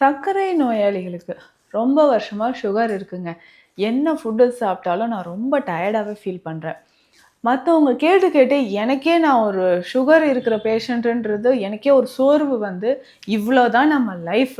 சர்க்கரை நோயாளிகளுக்கு ரொம்ப வருஷமாக சுகர் இருக்குங்க. என்ன ஃபுட்டு சாப்பிட்டாலும் நான் ரொம்ப டயர்டாகவே ஃபீல் பண்ணுறேன் மற்றவங்க கேட்டு கேட்டு எனக்கே நான் ஒரு சுகர் இருக்கிற பேஷண்ட்டுன்றது எனக்கே ஒரு சோர்வு வந்து இவ்வளோ தான் நம்ம லைஃப்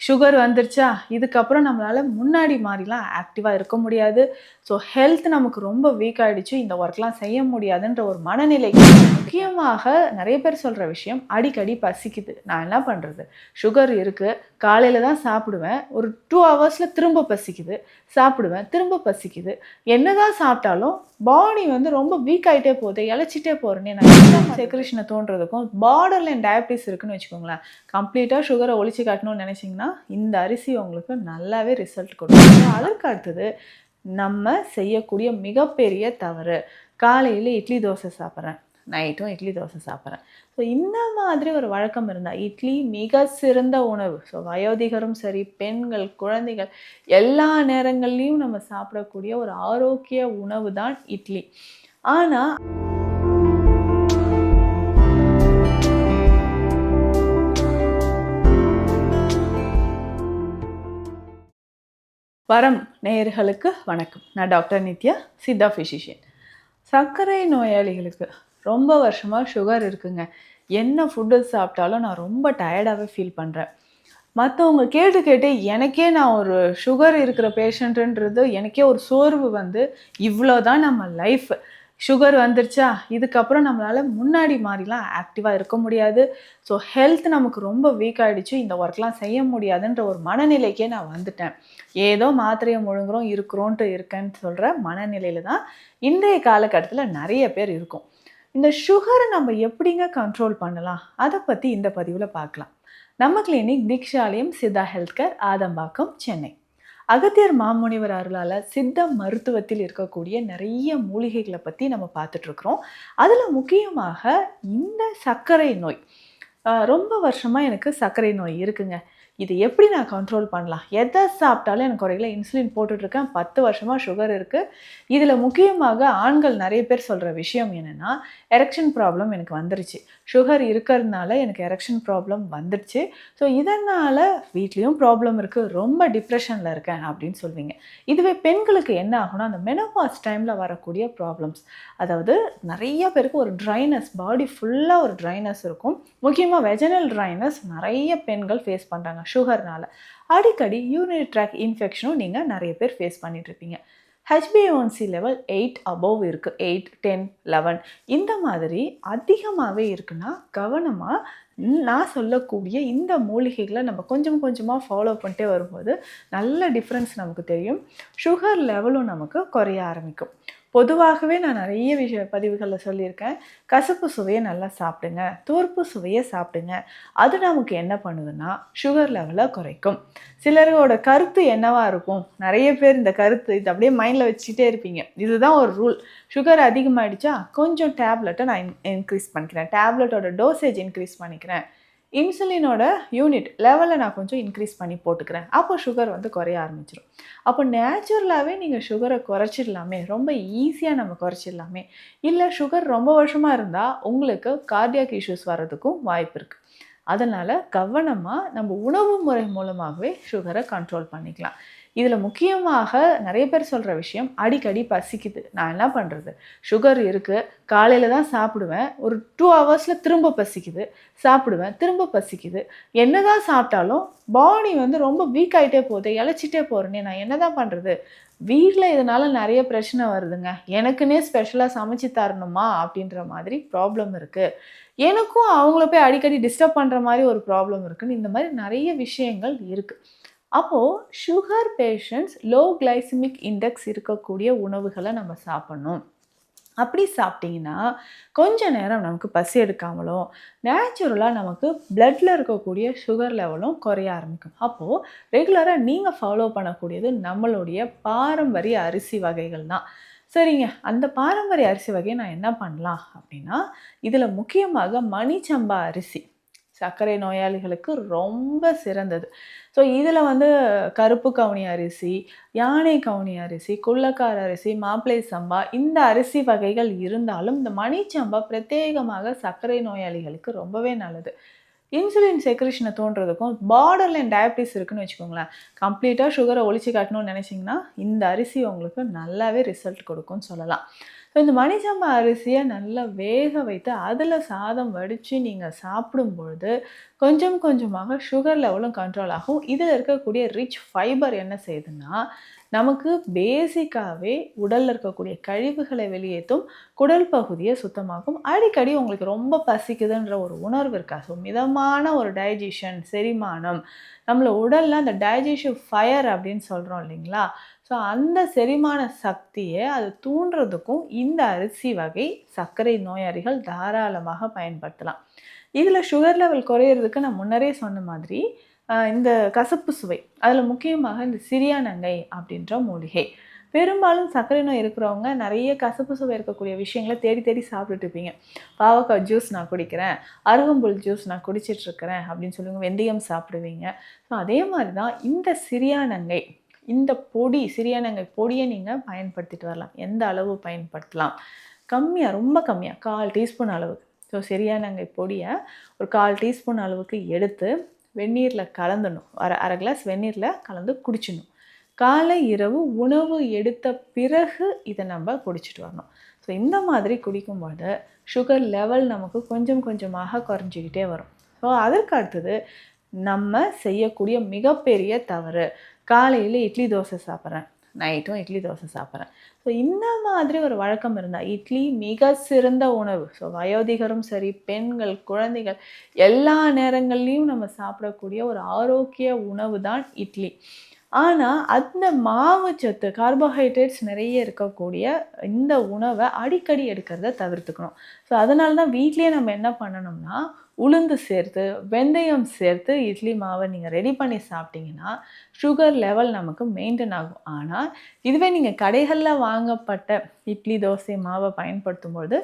சுகர் வந்துருச்சா? இதுக்கப்புறம் நம்மளால் முன்னாடி மாதிரிலாம் ஆக்டிவாக இருக்க முடியாது. ஸோ ஹெல்த் நமக்கு ரொம்ப வீக் ஆகிடுச்சு இந்த ஒர்க்லாம் செய்ய முடியாதுன்ற ஒரு மனநிலை. முக்கியமாக நிறைய பேர் சொல்கிற விஷயம் அடிக்கடி பசிக்குது. நான் என்ன பண்ணுறது சுகர் இருக்குது காலையில் தான் சாப்பிடுவேன். ஒரு டூ ஹவர்ஸில் திரும்ப பசிக்குது. சாப்பிடுவேன். திரும்ப பசிக்குது. என்னதான் சாப்பிட்டாலும் பாடி வந்து ரொம்ப வீக் ஆகிட்டே போகுது. இழைச்சிட்டே போகிறேன்னே நான் செக்ரேஷனை தோன்றதுக்கும் பார்டர் லைன் டயபிட்டிஸ் இருக்குன்னு வச்சுக்கோங்களேன். கம்ப்ளீட்டாக சுகரை ஒழிச்சு காட்டணும்னு நினச்சிங்கன்னா இந்த அரிசி உங்களுக்கு நல்லாவே ரிசல்ட் கொடுக்கும். அதற்கு அடுத்தது நம்ம செய்யக்கூடிய மிகப்பெரிய தவறு காலையில் இட்லி தோசை சாப்பிட்றேன் நைட்டும் இட்லி தோசை சாப்பிட்றேன். ஸோ இந்த மாதிரி ஒரு வழக்கம் இருந்தால் இட்லி மிக சிறந்த உணவு. ஸோ வயோதிகரும் சரி பெண்கள் குழந்தைகள் எல்லா நேரங்கள்லையும் நம்ம சாப்பிடக்கூடிய ஒரு ஆரோக்கிய உணவு தான் இட்லி. ஆனால் வரம் நேயர்களுக்கு வணக்கம். நான் டாக்டர் நித்யா சித்தா ஃபிசிஷியன் சர்க்கரை நோயாளிகளுக்கு ரொம்ப வருஷமாக சுகர் இருக்குங்க. என்ன ஃபுட்டு சாப்பிட்டாலும் நான் ரொம்ப டயர்டாகவே ஃபீல் பண்ணுறேன் மற்றவங்க கேட்டு கேட்டு எனக்கே நான் ஒரு சுகர் இருக்கிற பேஷண்ட்டுன்றது எனக்கே ஒரு சோர்வு வந்து இவ்வளோ தான் நம்ம லைஃப் சுகர் வந்துருச்சா? இதுக்கப்புறம் நம்மளால் முன்னாடி மாதிரிலாம் ஆக்டிவாக இருக்க முடியாது. ஸோ ஹெல்த் நமக்கு ரொம்ப வீக் ஆகிடுச்சு இந்த ஒர்க்லாம் செய்ய முடியாதுன்ற ஒரு மனநிலைக்கே நான் வந்துட்டேன். ஏதோ மாத்திரையை முழுங்குறோம் இருக்கிறோன்ட்டு இருக்கேன்னு சொல்கிற மனநிலையில் தான் இன்றைய காலகட்டத்தில் நிறைய பேர் இருக்கும். இந்த சுகரை நம்ம எப்படிங்க கண்ட்ரோல் பண்ணலாம்? அதை பற்றி இந்த பதிவில் பார்க்கலாம். நம்ம clinic Deekshalayam Siddha health care Adambakkam Chennai. Agathiyar மாமுனிவர் அருளால் சித்த மருத்துவத்தில் இருக்கக்கூடிய நிறைய மூலிகைகளை பற்றி நம்ம பார்த்துட்ருக்குறோம் அதில் முக்கியமாக இந்த சர்க்கரை நோய். ரொம்ப வருஷமாக எனக்கு சர்க்கரை நோய் இருக்குங்க. இது எப்படி நான் கண்ட்ரோல் பண்ணலாம்? எதை சாப்பிட்டாலும் எனக்கு குறையில இன்சுலின் போட்டுட்ருக்கேன். பத்து வருஷமாக சுகர் இருக்குது இதில் முக்கியமாக ஆண்கள் நிறைய பேர் சொல்கிற விஷயம் என்னென்னா எரெக்ஷன் ப்ராப்ளம் எனக்கு வந்துருச்சு. சுகர் இருக்கிறதுனால எனக்கு எரெக்ஷன் ப்ராப்ளம் வந்துடுச்சு ஸோ இதனால் வீட்லேயும் ப்ராப்ளம் இருக்குது ரொம்ப டிப்ரெஷனில் இருக்கேன் அப்படின்னு சொல்வீங்க. இதுவே பெண்களுக்கு என்ன ஆகும்னா அந்த மெனோபாஸ் டைமில் வரக்கூடிய ப்ராப்ளம்ஸ் அதாவது நிறைய பேருக்கு ஒரு ட்ரைனஸ் பாடி ஃபுல்லாக ஒரு ட்ரைனஸ் இருக்கும். முக்கியமாக வெஜனல் ட்ரைனஸ் நிறைய பெண்கள் ஃபேஸ் பண்ணுறாங்க சுகர்னால் அடிக்கடி யூரினரி ட்ராக் இன்ஃபெக்ஷனும் நீங்கள் நிறைய பேர் ஃபேஸ் பண்ணிகிட்ருப்பீங்க இருப்பீங்க ஹெச்பிஏஒன்சி லெவல் எயிட் அபவ் இருக்குது எயிட் டென் லெவன் இந்த மாதிரி அதிகமாகவே இருக்குன்னா கவனமாக நான் சொல்லக்கூடிய இந்த மூலிகைகளை நம்ம கொஞ்சம் கொஞ்சமாக ஃபாலோ பண்ணிட்டே வரும்போது நல்ல டிஃப்ரென்ஸ் நமக்கு தெரியும். சுகர் லெவலும் நமக்கு குறைய ஆரம்பிக்கும். பொதுவாகவே நான் நிறைய விஷய பதிவுகளில் சொல்லியிருக்கேன். கசப்பு சுவையை நல்லா சாப்பிடுங்க. தூர்ப்பு சுவையை சாப்பிடுங்க. அது நமக்கு என்ன பண்ணுதுன்னா சுகர் லெவலை குறைக்கும். சிலரோட கருத்து என்னவா இருக்கும்? நிறைய பேர் இந்த கருத்து இது அப்படியே மைண்டில் வச்சுட்டே இருப்பீங்க. இதுதான் ஒரு ரூல் சுகர் அதிகமாகிடுச்சா கொஞ்சம் டேப்லெட்டை நான் இன்க்ரீஸ் பண்ணிக்கிறேன். டேப்லெட்டோட டோசேஜ் இன்க்ரீஸ் பண்ணிக்கிறேன். இன்சுலினோட யூனிட் லெவலை நான் கொஞ்சம் இன்க்ரீஸ் பண்ணி போட்டுக்கிறேன். அப்போ சுகர் வந்து குறைய ஆரம்பிச்சிடும் அப்போ நேச்சுரலாகவே நீங்கள் சுகரை குறைச்சிடலாமே. ரொம்ப ஈஸியாக நம்ம குறைச்சிடலாமே. இல்லை சுகர் ரொம்ப வருஷமாக இருந்தால் உங்களுக்கு கார்டியாக் இஷ்யூஸ் வர்றதுக்கும் வாய்ப்பு இருக்குது அதனால் கவனமாக நம்ம உணவு முறை மூலமாகவே சுகரை கண்ட்ரோல் பண்ணிக்கலாம். இதில் முக்கியமாக நிறைய பேர் சொல்கிற விஷயம் அடிக்கடி பசிக்குது. நான் என்ன பண்ணுறது சுகர் இருக்குது காலையில் தான் சாப்பிடுவேன். ஒரு டூ ஹவர்ஸில் திரும்ப பசிக்குது. சாப்பிடுவேன். திரும்ப பசிக்குது. என்னதான் சாப்பிட்டாலும் பாடி வந்து ரொம்ப வீக் ஆகிட்டே போகுது. இழைச்சிட்டே போகிறேனே நான் என்ன தான் பண்ணுறது வீட்டில் இதனால் நிறைய பிரச்சனை வருதுங்க. எனக்குன்னே ஸ்பெஷலாக சமைச்சு தரணுமா? அப்படின்ற மாதிரி ப்ராப்ளம் இருக்குது எனக்கும் அவங்கள போய் அடிக்கடி டிஸ்டர்ப் பண்ணுற மாதிரி ஒரு ப்ராப்ளம் இருக்குன்னு இந்த மாதிரி நிறைய விஷயங்கள் இருக்குது அப்போது sugar patients low glycemic index இருக்கக்கூடிய உணவுகளை நம்ம சாப்பிட்ணும். அப்படி சாப்பிட்டிங்கன்னா கொஞ்ச நேரம் நமக்கு பசி எடுக்காமலும் நேச்சுரலாக நமக்கு பிளட்டில் இருக்கக்கூடிய சுகர் லெவலும் குறைய ஆரம்பிக்கும். அப்போது ரெகுலராக நீங்கள் ஃபாலோ பண்ணக்கூடியது நம்மளுடைய பாரம்பரிய அரிசி வகைகள் தான். சரிங்க அந்த பாரம்பரிய அரிசி வகையை நான் என்ன பண்ணலாம் அப்படின்னா இதில் முக்கியமாக மணிச்சம்பா அரிசி. சர்க்கரை நோயாளிகளுக்கு ரொம்ப சிறந்தது. ஸோ இதில் வந்து கருப்பு கவுனி அரிசி யானை கவுனி அரிசி குள்ளக்கார அரிசி மாப்பிளை சம்பா இந்த அரிசி வகைகள் இருந்தாலும் இந்த மணிச்சம்பா பிரத்யேகமாக சர்க்கரை நோயாளிகளுக்கு ரொம்பவே நல்லது. இன்சுலின் செக்ரேஷனை தோன்றதுக்கும் பார்டர் லைன் டயபிட்டிஸ் இருக்குன்னு வச்சுக்கோங்களேன். கம்ப்ளீட்டாக சுகரை ஒழிச்சு காட்டணும்னு நினச்சிங்கன்னா இந்த அரிசி உங்களுக்கு நல்லாவே ரிசல்ட் கொடுக்கும்னு சொல்லலாம். ஸோ இந்த மணிச்சம்பா அரிசியை நல்லா வேக வைத்து அதில் சாதம் வடித்து நீங்கள் சாப்பிடும்பொழுது கொஞ்சம் கொஞ்சமாக சுகர் லெவலும் கண்ட்ரோல் ஆகும். இதில் இருக்கக்கூடிய ரிச் ஃபைபர் என்ன செய்யுதுன்னா நமக்கு பேசிக்காகவே உடலில் இருக்கக்கூடிய கழிவுகளை வெளியேற்றும் குடல் பகுதியை சுத்தமாக்கும். அடிக்கடி உங்களுக்கு ரொம்ப பசிக்குதுன்ற ஒரு உணர்வு இருக்கா? ஸோ மிதமான ஒரு டைஜஷன் செரிமானம். நம்மளை உடலில் அந்த டைஜஷன் ஃபயர் அப்படின்னு சொல்கிறோம் இல்லைங்களா? ஸோ அந்த செரிமான சக்தியை அது தூண்டுறதுக்கும் இந்த அரிசி வகை சர்க்கரை நோயாளிகள் தாராளமாக பயன்படுத்தலாம். இதில் சுகர் லெவல் குறையிறதுக்கு நான் முன்னரே சொன்ன மாதிரி இந்த கசப்பு சுவை அதில் முக்கியமாக இந்த சிறியானங்கை அப்படின்ற மூலிகை. பெரும்பாலும் சர்க்கரை நோய் இருக்கிறவங்க நிறைய கசப்பு சுவை இருக்கக்கூடிய விஷயங்களை தேடி தேடி சாப்பிட்டுட்டு இருப்பீங்க. பாவக்காய் ஜூஸ் நான் குடிக்கிறேன் அருகம்புல் ஜூஸ் நான் குடிச்சிட்ருக்கிறேன் அப்படின்னு சொல்லுங்க வெந்தயம் சாப்பிடுவீங்க. ஸோ அதே மாதிரி தான் இந்த சிறியானங்கை இந்த பொடி சிறியானங்கை பொடியை நீங்கள் பயன்படுத்திட்டு வரலாம். எந்த அளவு பயன்படுத்தலாம்? கம்மியாக ரொம்ப கம்மியாக கால் டீஸ்பூன் அளவுக்கு. ஸோ சரியானங்கை பொடியை ஒரு கால் டீஸ்பூன் அளவுக்கு எடுத்து வெந்நீரில் கலந்துடணும். அரை அரை கிளாஸ் வெந்நீரில் கலந்து குடிச்சிடணும். காலை இரவு உணவு எடுத்த பிறகு இதை நம்ம குடிச்சிட்டு வரணும். ஸோ இந்த மாதிரி குடிக்கும்போது சுகர் லெவல் நமக்கு கொஞ்சம் கொஞ்சமாக குறைஞ்சிக்கிட்டே வரும். ஸோ அதற்கு அடுத்தது நம்ம செய்யக்கூடிய மிகப்பெரிய தவறு காலையில் இட்லி தோசை சாப்பிட்றேன். நைட்டும் இட்லி தோசை சாப்பிட்றேன். ஸோ இந்த மாதிரி ஒரு வழக்கம் இருந்தால் இட்லி மிக சிறந்த உணவு. ஸோ வயோதிகரும் சரி பெண்கள் குழந்தைகள் எல்லா நேரங்கள்லையும் நம்ம சாப்பிடக்கூடிய ஒரு ஆரோக்கிய உணவு தான் இட்லி. ஆனால் அந்த மாவு சத்து கார்போஹைட்ரேட்ஸ் நிறைய இருக்கக்கூடிய இந்த உணவை அடிக்கடி எடுக்கிறத தவிர்த்துக்கணும். ஸோ அதனால தான் வீட்லேயே நம்ம என்ன பண்ணணும்னா உளுந்து சேர்த்து வெந்தயம் சேர்த்து இட்லி மாவை நீங்கள் ரெடி பண்ணி சாப்பிட்டீங்கன்னா சுகர் லெவல் நமக்கு மெயின்டைன் ஆகும். ஆனால் இதுவே நீங்கள் கடைகளில் வாங்கப்பட்ட இட்லி தோசை மாவை பயன்படுத்தும் பொழுது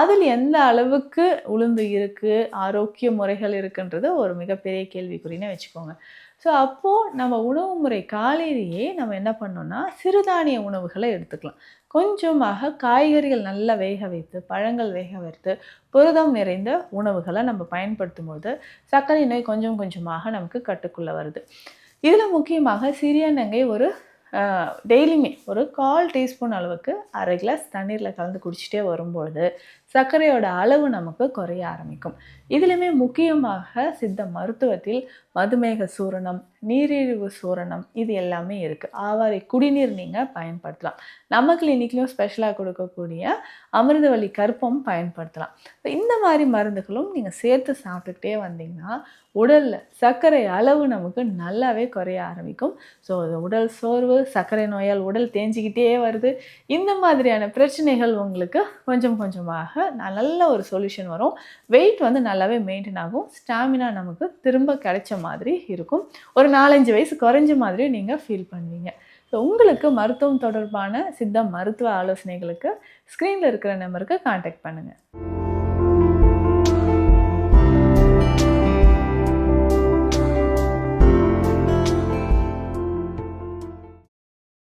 அதில் எந்த அளவுக்கு உளுந்து இருக்குது ஆரோக்கிய முறைகள் இருக்குன்றது ஒரு மிகப்பெரிய கேள்விக்குறின்னு வச்சுக்கோங்க. ஸோ அப்போது நம்ம உணவு முறை காலையிலேயே நம்ம என்ன பண்ணோம்னா சிறுதானிய உணவுகளை எடுத்துக்கலாம். கொஞ்சமாக காய்கறிகள் நல்லா வேக வைத்து பழங்கள் வேக வைத்து புரதம் நிறைந்த உணவுகளை நம்ம பயன்படுத்தும் போது சர்க்கரை நோய் கொஞ்சம் கொஞ்சமாக நமக்கு கட்டுக்குள்ளே வருது. இதில் முக்கியமாக சிறியனங்கை ஒரு டெய்லியுமே ஒரு கால் டீஸ்பூன் அளவுக்கு அரை கிளாஸ் தண்ணீரில் கலந்து குடிச்சிட்டே வரும்பொழுது சர்க்கரையோட அளவு நமக்கு குறைய ஆரம்பிக்கும். இதுலையுமே முக்கியமாக சித்த மருத்துவத்தில் மதுமேக சூரணம் நீரிழிவு சூரணம் இது எல்லாமே இருக்குது ஆவாரை குடிநீர் நீங்கள் பயன்படுத்தலாம். நம்ம கிளினிக்லையும் ஸ்பெஷலாக கொடுக்கக்கூடிய அமிர்தவள்ளி கற்பம் பயன்படுத்தலாம். இந்த மாதிரி மருந்துகளும் நீங்கள் சேர்த்து சாப்பிட்டுக்கிட்டே வந்தீங்கன்னா உடலில் சர்க்கரை அளவு நமக்கு நல்லாவே குறைய ஆரம்பிக்கும். ஸோ உடல் சோர்வு சர்க்கரை நோயால் உடல் தேஞ்சிக்கிட்டே வருது. இந்த மாதிரியான பிரச்சனைகள் உங்களுக்கு கொஞ்சம் கொஞ்சமாக நல்ல ஒரு சொல்யூஷன் வரும். வெயிட் வந்து நல்லாவே மெயின்டைன் ஆகும். ஸ்டாமினா நமக்கு திரும்ப கிடைச்ச மாதிரி இருக்கும். ஒரு நாலஞ்சு வயசு குறைஞ்ச மாதிரி நீங்கள் ஃபீல் பண்ணுவீங்க. ஸோ உங்களுக்கு மருத்துவம் தொடர்பான சித்த மருத்துவ ஆலோசனைகளுக்கு ஸ்க்ரீனில் இருக்கிற நம்பருக்கு காண்டாக்ட் பண்ணுங்கள்